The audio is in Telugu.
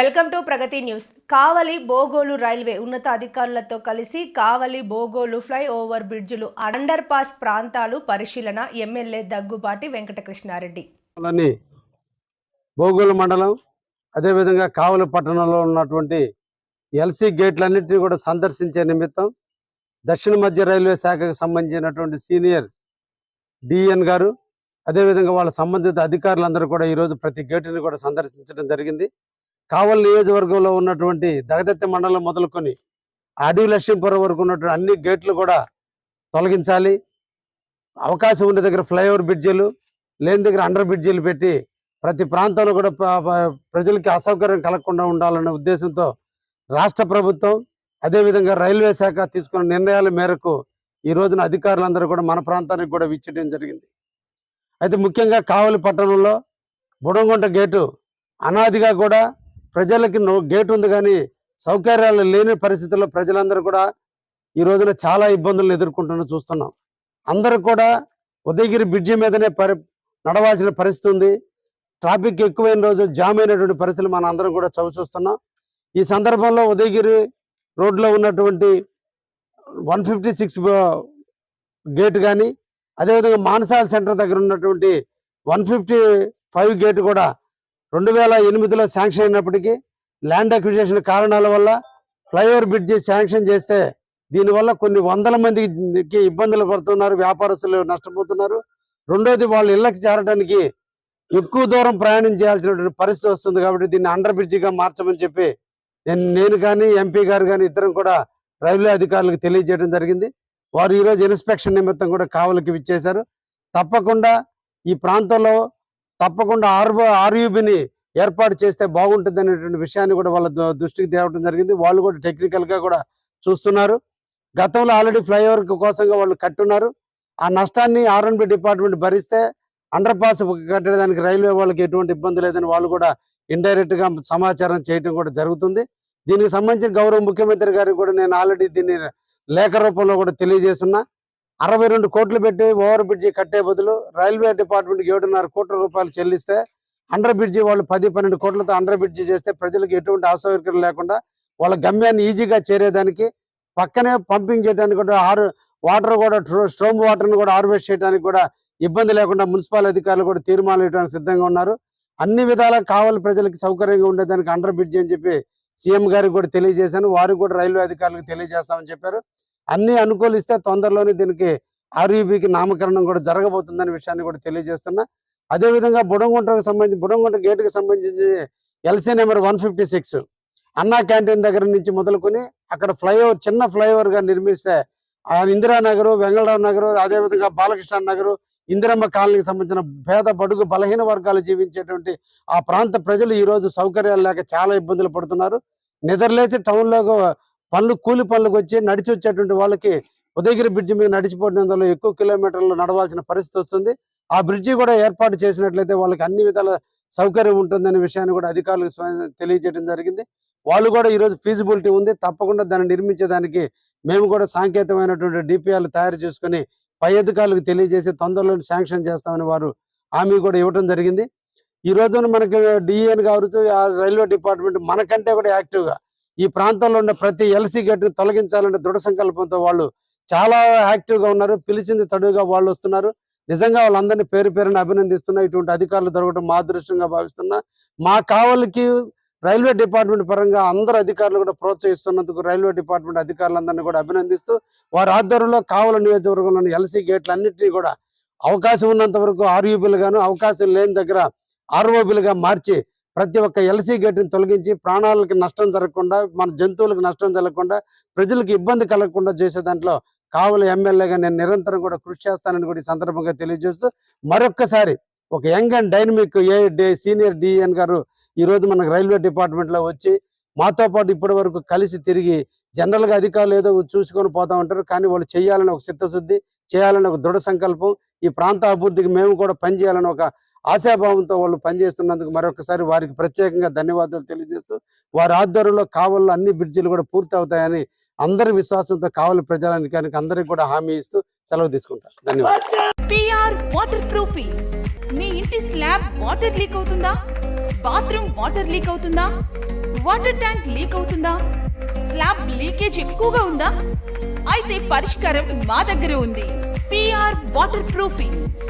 Welcome to Pragati news. Kavali Bogolu railway ఉన్నతాధికారులతో కలిసి కావలి బోగోలు ఫ్లై ఓవర్ బ్రిడ్జ్లు అండర్ పాస్ ప్రాంతాలు పరిశీలన ఎమ్మెల్యే దగ్గుబాటి వెంకటకృష్ణారెడ్డి. బోగోలు మండలం అదేవిధంగా కావలి పట్టణంలో ఉన్నటువంటి ఎల్సీ గేట్లన్నింటినీ కూడా సందర్శించే నిమిత్తం దక్షిణ మధ్య రైల్వే శాఖకు సంబంధించినటువంటి సీనియర్ డిఎన్ గారు అదేవిధంగా వాళ్ళ సంబంధిత అధికారులందరూ కూడా ఈరోజు ప్రతి గేటుని కూడా సందర్శించడం జరిగింది. కావల్ నియోజకవర్గంలో ఉన్నటువంటి దగదత్తి మండలం మొదలుకొని అడవి లక్ష్మీపురం వరకు ఉన్నటువంటి అన్ని గేట్లు కూడా తొలగించాలి. అవకాశం ఉన్న దగ్గర ఫ్లైఓవర్ బ్రిడ్జీలు లేని దగ్గర అండర్ బ్రిడ్జీలు పెట్టి ప్రతి ప్రాంతంలో కూడా ప్రజలకి అసౌకర్యం కలగకుండా ఉండాలనే ఉద్దేశంతో రాష్ట్ర ప్రభుత్వం అదేవిధంగా రైల్వే శాఖ తీసుకున్న నిర్ణయాల మేరకు ఈ రోజున అధికారులందరూ కూడా మన ప్రాంతానికి కూడా విచ్చడం జరిగింది. అయితే ముఖ్యంగా కావలి పట్టణంలో బుడంగుంట గేటు అనాదిగా కూడా ప్రజలకి గేట్ ఉంది కానీ సౌకర్యాలు లేని పరిస్థితుల్లో ప్రజలందరూ కూడా ఈ రోజున చాలా ఇబ్బందులను ఎదుర్కొంటున్న చూస్తున్నాం. అందరూ కూడా ఉదయగిరి బ్రిడ్జి మీదనే పరి నడవాల్సిన పరిస్థితి ఉంది. ట్రాఫిక్ ఎక్కువైన రోజు జామ్ అయినటువంటి పరిస్థితులు మనం అందరం కూడా చవి చూస్తున్నాం. ఈ సందర్భంలో ఉదయగిరి రోడ్లో ఉన్నటువంటి వన్ ఫిఫ్టీ సిక్స్ గేట్ కానీ అదేవిధంగా మానసాల సెంటర్ దగ్గర ఉన్నటువంటి వన్ ఫిఫ్టీ ఫైవ్ గేట్ కూడా రెండు వేల ఎనిమిదిలో శాంక్షన్ అయినప్పటికీ ల్యాండ్ అక్విజిషన్ కారణాల వల్ల ఫ్లైఓవర్ బ్రిడ్జి శాంక్షన్ చేస్తే దీనివల్ల కొన్ని వందల మందికి ఇబ్బందులు పడుతున్నారు వ్యాపారస్తులు నష్టపోతున్నారు. రెండోది వాళ్ళు ఇళ్ళకి చేరడానికి ఎక్కువ దూరం ప్రయాణం చేయాల్సినటువంటి పరిస్థితి వస్తుంది కాబట్టి దీన్ని అండర్ బ్రిడ్జిగా మార్చమని చెప్పి నేను నేను కానీ ఎంపీ గారు కానీ ఇద్దరం కూడా రైల్వే అధికారులకు తెలియజేయడం జరిగింది. వారు ఈరోజు ఇన్స్పెక్షన్ నిమిత్తం కూడా కావలికి విచ్చేశారు. తప్పకుండా ఈ ప్రాంతంలో తప్పకుండా ఆర్బో ఆర్యుబిని ఏర్పాటు చేస్తే బాగుంటుంది అనేటువంటి విషయాన్ని కూడా వాళ్ళ దృష్టికి తేవడం జరిగింది. వాళ్ళు కూడా టెక్నికల్గా కూడా చూస్తున్నారు. గతంలో ఆల్రెడీ ఫ్లైఓవర్ కోసంగా వాళ్ళు కట్టున్నారు. ఆ నష్టాన్ని ఆర్ఎన్బి డిపార్ట్మెంట్ భరిస్తే అండర్ పాస్ కట్టడానికి రైల్వే వాళ్ళకి ఎటువంటి ఇబ్బంది లేదని వాళ్ళు కూడా ఇండైరెక్ట్గా సమాచారం చేయటం కూడా జరుగుతుంది. దీనికి సంబంధించిన గౌరవ ముఖ్యమంత్రి గారికి కూడా నేను ఆల్రెడీ దీన్ని లేఖ రూపంలో కూడా తెలియజేస్తున్నా. అరవై రెండు కోట్లు పెట్టి ఓవర్ బ్రిడ్జి కట్టే బదులు రైల్వే డిపార్ట్మెంట్ ఏడున్నర కోట్ల రూపాయలు చెల్లిస్తే అండర్ బ్రిడ్జి వాళ్ళు పది పన్నెండు కోట్లతో అండర్ బ్రిడ్జి చేస్తే ప్రజలకు ఎటువంటి అసౌకర్యం లేకుండా వాళ్ళ గమ్యాన్ని ఈజీగా చేరేదానికి పక్కనే పంపింగ్ చేయడానికి కూడా ఆరు వాటర్ కూడా స్ట్రోమ్ వాటర్ని కూడా హార్వెస్ట్ చేయడానికి కూడా ఇబ్బంది లేకుండా మున్సిపల్ అధికారులు కూడా తీర్మానం ఇవ్వడానికి సిద్ధంగా ఉన్నారు. అన్ని విధాలా కావాలి ప్రజలకు సౌకర్యంగా ఉండేదానికి అండర్ బ్రిడ్జ్ అని చెప్పి సీఎం గారికి కూడా తెలియజేశాను. వారికి కూడా రైల్వే అధికారులకు తెలియజేస్తామని చెప్పారు. అన్ని అనుకూలిస్తే తొందరలోనే దీనికి ఆర్యూబీకి నామకరణం కూడా జరగబోతుందనే విషయాన్ని కూడా తెలియజేస్తున్నా. అదే విధంగా బుడంగుంటకు సంబంధించి బుడంగుంట గేటుకి సంబంధించి LC number one fifty six Anna canteen దగ్గర నుంచి మొదలుకొని అక్కడ ఫ్లైఓవర్ చిన్న ఫ్లైఓవర్గా నిర్మిస్తే ఆ ఇందిరానగర్ వెంగళరావు నగర్ అదే విధంగా బాలకృష్ణ నగర్ ఇందిరమ్మ కాలనీకి సంబంధించిన పేద బడుగు బలహీన వర్గాలు జీవించేటువంటి ఆ ప్రాంత ప్రజలు ఈరోజు సౌకర్యాలు లేక చాలా ఇబ్బందులు పడుతున్నారు. నిద్రలేసి టౌన్లోకి పనులు కూలి పనులకు వచ్చి నడిచి వచ్చేటువంటి వాళ్ళకి ఉదయగిరి బ్రిడ్జి మీద నడిచిపోవడం ఎక్కువ కిలోమీటర్లు నడవాల్సిన పరిస్థితి వస్తుంది. ఆ బ్రిడ్జి కూడా ఏర్పాటు చేసినట్లయితే వాళ్ళకి అన్ని విధాల సౌకర్యం ఉంటుందనే విషయాన్ని కూడా అధికారులకు తెలియజేయడం జరిగింది. వాళ్ళు కూడా ఈ రోజు ఫీజిబిలిటీ ఉంది. తప్పకుండా దాన్ని నిర్మించేదానికి మేము కూడా సాంకేతికమైనటువంటి డిపిఆర్లు తయారు చేసుకొని పై అధికారులకు తెలియజేసి తొందరలో శాంక్షన్ చేస్తామని వారు హామీ కూడా ఇవ్వడం జరిగింది. ఈ రోజున మనకి డిఎన్ కావచ్చు ఆ రైల్వే డిపార్ట్మెంట్ మనకంటే కూడా యాక్టివ్గా ఈ ప్రాంతంలో ఉన్న ప్రతి ఎల్సీ గేట్ను తొలగించాలనే దృఢ సంకల్పంతో వాళ్ళు చాలా యాక్టివ్గా ఉన్నారు. పిలిచింది తడుగా వాళ్ళు వస్తున్నారు. నిజంగా వాళ్ళందరినీ పేరు పేరుని అభినందిస్తున్నా. ఇటువంటి అధికారులు దొరకడం మా అదృష్టంగా భావిస్తున్నా. మా కావలికి రైల్వే డిపార్ట్మెంట్ పరంగా అందరు అధికారులు కూడా ప్రోత్సహిస్తున్నందుకు రైల్వే డిపార్ట్మెంట్ అధికారులందరినీ కూడా అభినందిస్తూ వారి ఆధ్వర్యంలో కావల నియోజకవర్గంలోని ఎల్సీ గేట్లు అన్నింటినీ కూడా అవకాశం ఉన్నంత వరకు ఆర్యూబీలు గాను అవకాశం లేని దగ్గర ఆర్ఓబీలుగా మార్చి ప్రతి ఒక్క ఎల్సీ గేట్ని తొలగించి ప్రాణాలకు నష్టం జరగకుండా మన జంతువులకు నష్టం జరగకుండా ప్రజలకు ఇబ్బంది కలగకుండా చేసే దాంట్లో కావుల ఎమ్మెల్యేగా నేను నిరంతరం కూడా కృషి చేస్తానని కూడా ఈ సందర్భంగా తెలియజేస్తూ మరొక్కసారి ఒక young and dynamic A D senior DN గారు ఈరోజు మనకు రైల్వే డిపార్ట్మెంట్లో వచ్చి మాతో పాటు ఇప్పటి వరకు కలిసి తిరిగి జనరల్గా అధికారులు ఏదో చూసుకొని పోతా ఉంటారు. కానీ వాళ్ళు చేయాలని ఒక చిత్తశుద్ధి చేయాలని ఒక దృఢ సంకల్పం ఈ ప్రాంత అభివృద్ధికి మేము కూడా పనిచేయాలని ఒక ఆశాభావంతో వాళ్ళు పనిచేస్తున్నందుకు మరొకసారి వారికి ప్రత్యేకంగా ధన్యవాదాలు తెలియజేస్తూ వారి ఆధ్వర్యంలో కావల్లో అన్ని బ్రిడ్జిలు కూడా పూర్తి అవుతాయని అందరి విశ్వాసంతో కావాలి ప్రజానికానికి అందరికి కూడా హామీ ఇస్తూ సెలవు తీసుకుంటారు. ధన్యవాదాలు. పిఆర్ వాటర్ మీ ఇంటి స్లాబ్ వాటర్ లీక్ అవుతుందా? బాత్రూమ్ వాటర్ లీక్ అవుతుందా? వాటర్ ట్యాంక్ లీక్ అవుతుందా? స్లాబ్ లీకేజ్ ఎక్కువగా ఉందా? అయితే పరిష్కారం మా దగ్గర ఉంది. PR water proofing